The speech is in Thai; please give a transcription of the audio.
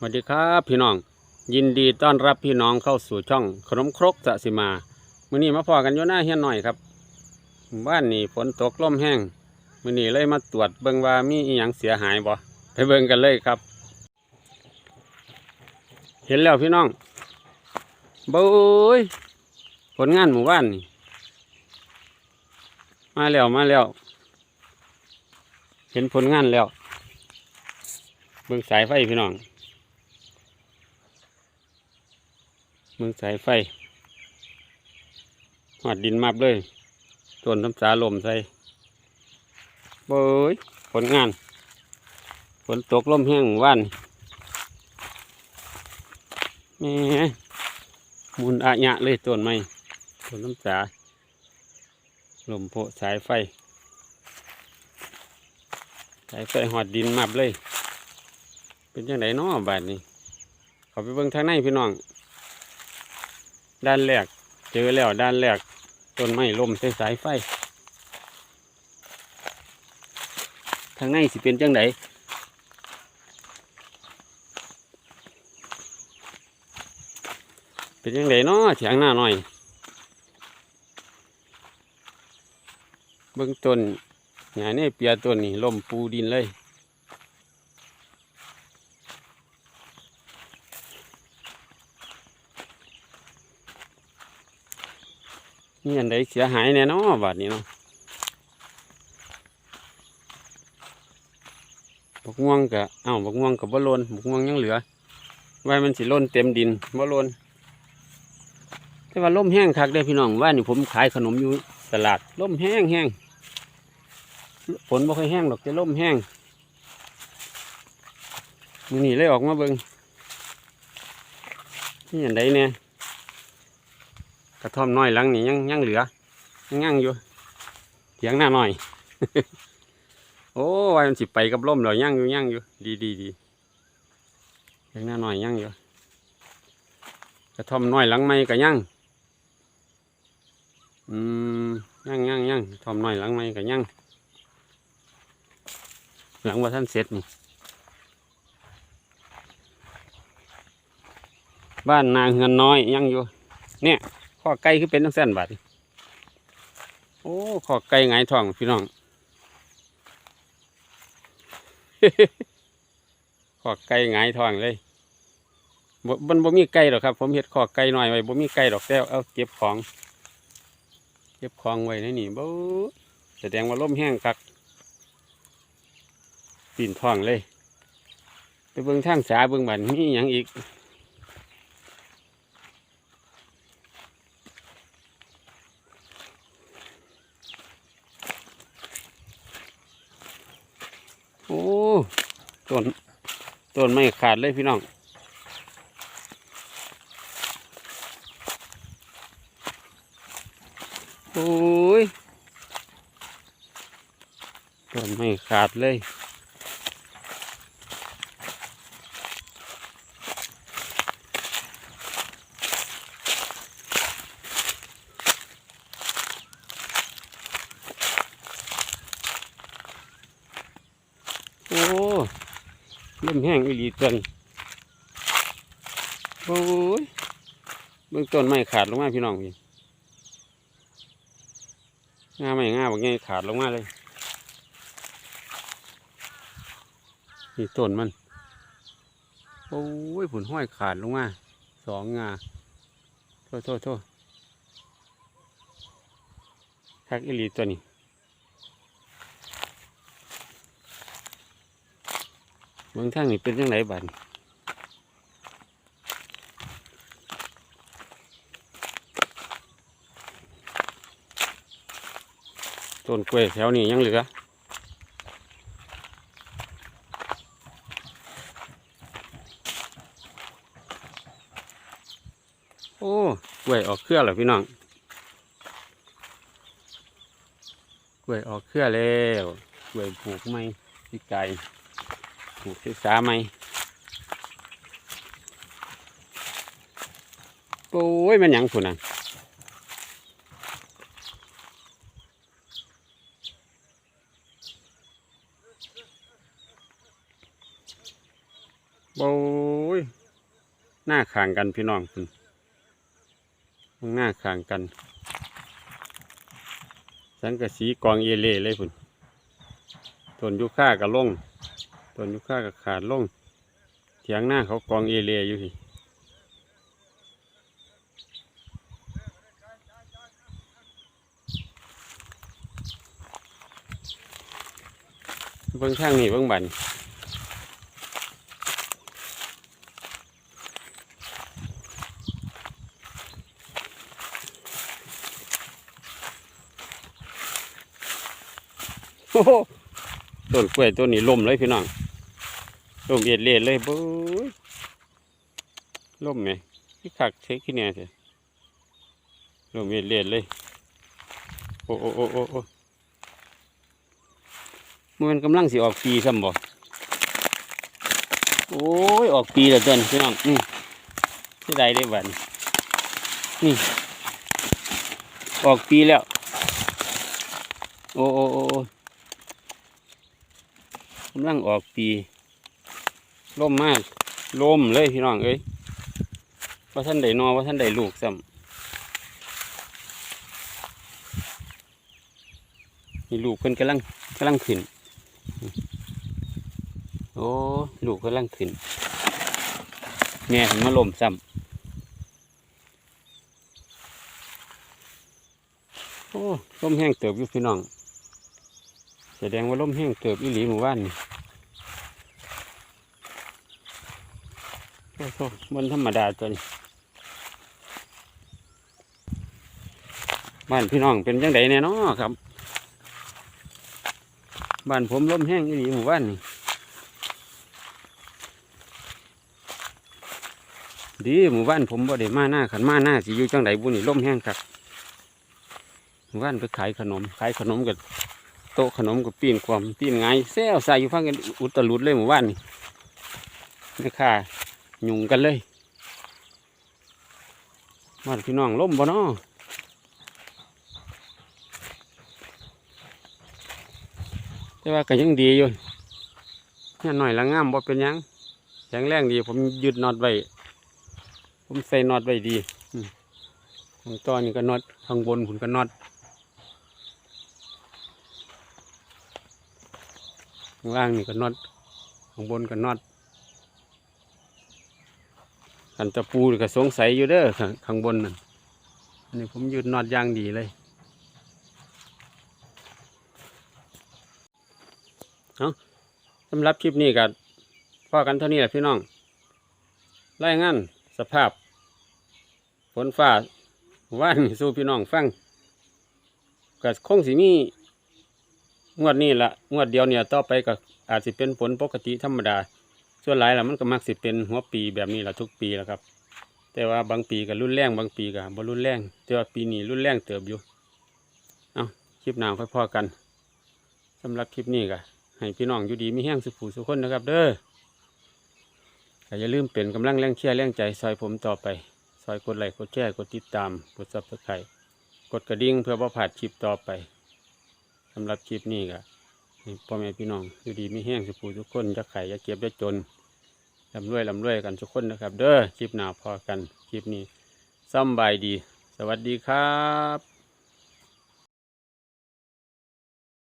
สวัสดีครับพี่น้อง ยินดีต้อนรับพี่น้องเข้าสู่ช่องขนมครกสะสิมามื้อนี้มาพอกันอยู่หน้าเฮียนหน่อยครับบ้านนี้ฝนตกล่มแห้งมื้อนี้เลยมาตรวจเบิ่งว่ามีอีหยังเสียหายบ่ไปเบิ่งกันเลยครับ เห็นแล้วพี่น้องเบ้ยผลงานหมู่บ้านนี่มาแล้วมาแล้ว เห็นผลงานแล้ว เบิ่งสายไฟพี่น้อง เมืองสายไฟหอดดินมาบเลยต้นน้ำสาลมใส่เบยผลงานฝนตกลมแห้งว่านแหม่มุนอะยะเลยต้นไม้ต้นน้ำสาลมโพสายไฟ สายไฟหอดดินมาบเลย เป็นยังไงน้อบาดนี้ขาไปเบิ่งทางในพี่น้อง ด้านแรก เจอแล้วด้านแรกต้นไม้ล่มใส่สายไฟ ทางในสิเป็นจังไดเป็นจังไดเนาะเถียงหน้าหน่อย เบื้องต้นหญ้าเนี่ยเปียต้นนี่ล่มปูดินเลย นี่อันใดเสียหายแน่นอนบาดนี้เนาะบักม่วงกะเอ้าบักม่วงกับบ่โลนบักม่วงยังเหลือ ไว้มันสิล้นเต็มดินบ่โลนแต่ว่าล่มแห้งคักได้พี่น้องว่านี่ผมขายขนมอยู่ตลาดล่มแห้งแห้งฝนบ่ค่อยแห้งหรอกจะล่มแห้งมือนี่เลยออกมาเบิงนี่อันใดเนี่ย กระท่อมน้อยหลังนี่ยังยังเหลือ ยังยังอยู่เถียงหน้าหน่อย โอ้วายมันสิไปกับล่มเรอยังอยู่ยังอยู่ ดีดีดีเถียงหน้าหน่อยยังอยู่กระท่อมน้อยหลังไม่ก็ยังอืมยังยังยังกระท่อมน้อยหลังไม่ก็ยังหลังว่าท่านเสร็จนี่บ้านนางเฮือนน้อยยังอยู่ เนี่ย อไก่คือเป็นตั้งเส้นบาดโอ้ข้อไก่หงท้องพี่น้องข้อไก่หงท้องเลยบ่มันบ่มีไก่หรอกครับ ผมเห็ดข้อไก่หน่อยไว้บ่มีไก่ดอกแต่เอาเก็บของ เก็บของไว้ในนี่บ่แสดงว่าลมแห้งคักปีนท้องเลย ไปเบิ่งทางสาเบิ่งบันมีอหยังอีก โอ้ ต้นต้นไม่ขาดเลยพี่น้องโอ้ยต้นไม่ขาดเลยโอ้ เริ่มแห้งอีหลีตัวนี้โอ้ยเบื้องต้นไม้ขาดลงมาพี่น้องพี่ง่าไม่ง่าบอกไงขาดลงมาเลยนี่ต้นมันโอ้ยผุนห้อยขาดลงมาสองงาโทษโทษโทษคักอีหลีตัวนี้ เมืองทางนี่เป็นยังไงบันต้นกล้วยแถวนี้ยังเหลือโอ้กล้วยออกเครือแล้วพี่น้องกล้วยออกเครือแล้วกล้วยปลูกไม่ที่ไก ลปลูกศึกษาไหมโอ้ยมันหยังฝุ่นอะโอ้ยหน้าข่างกันพี่น้องคุณหน้าข่างกันสังกะสีกองเอเล่เลยคุณต้นยุค่ากับลง ต้นยุค่ากับขาดลงเถียงหน้าเขากองเอเล่อยู่พี่เบื้องข้างนี่เบื้องบันโอ้โหต้นกล้วยต้นนี้ล่มเลยพี่น้อง ลมเอ็ดเลียดเลยบ้ยล่มไหมที่ขักเช็คที่เนี่ยสิล่มเอ็ดเลียดเลย โอ้โอ้โอ้โอ้โอ้มันกำลังสิออกปีซ้ำบ่โอ้ย ออกปีแล้วต้นพี่น้องนี่ที่ใดได้บันนี่ ออกปีแล้ว โอ้โอ้โอ้กำลังออกปี ล่มมากล่มเลยพี่น้องเอ้ยว่าท่านได้นอว่าท่านได้ลูกซ้ำนี่ลูกเพิ่นกำลังกำลังขึ้น โอ้ลูกกำลังขึ้นแม่เห็นมาล่มซ้ำโอ้ล่มแห้งเติบอยู่พี่น้อง แสดงว่าล่มแห้งเติบอีหลีหมู่บ้านนี่ โอ้โหมันธรรมดาตัวนี้บ้านพี่น้องเป็นจังไดแน่เนาะครับบ้านผมล่มแห้งอีหลีหมู่บ้านนี่ดีหมู่บ้านผมบ่ได้มาหน้าขันมาหน้าสิอยู่จังไดบุนี่ล่มแห้งครับหมู่บ้านไปขายขนม ขายขนมกันโต๊ะขนมกับปีนความปีนไงแซวใส่อยู่ฟังกันอุตลุดเลยหมู่บ้านนี่ไม่ค่ายุงกันเลย มาพี่น้องล่มบ่เนาะแต่ว่าก็ยังดีอยู่เนี่ยหน่อยละงามบ่เป็นยังแข็งแรงดี ผมยึดนอตไว้ ผมใส่นอตไว้ดีอืมข้างต้นนี่ก็นอตข้างบนผมก็นอตข้างล่างนี่ก็นอตข้างบนก็นอต ขันตะปูก็สงสัยอยู่เด้อข้างข้างบนนั่นอันนี้ผมยืดนอตอย่างดีเลยเอาสำหรับคลิปนี้ก็พอกันเท่านี้แหละพี่น้องรายงานสภาพฝนฟ้าว่านสู่พี่น้องฟังก็คงสิมีงวดนี้ละงวดเดียวเนี่ยต่อไปก็อาจสิเป็นผลปกติธรรมดา ส่วนหลายละมันก็มักสิเป็นหัวปีแบบนี้ละทุกปีแหละครับ แต่ว่าบางปีก็รุ่นแรงบางปีก็บ่รุ่นแรงแต่ว่าปีนี้รุ่นแรงเติบอยู่เอาคลิปหน้าค่อยพอกันสำหรับคลิปนี้ก็ให้พี่น้องอยู่ดีมีแห้งสุขผู้สุขคนนะครับ เด้อก็อย่าลืมเป็นกำลังแรงเชียร์แรงใจซอยผมต่อไปซอยกดไลค์กดแชร์กดติดตามกดซับสไครต์กดกระดิ่งเพื่อบ่าพลาดคลิปต่อไปสำหรับคลิปนี้ก็พ่อแม่พี่น้องอยู่ดีมีแห้งสุขทุกคนจะไข่จะเก็บจะจน ลำรวยลำรวยกันทุกคนนะครับ เด้อคลิปหนาพอกันคลิปนี้ซ้ำบายดี สวัสดีครับ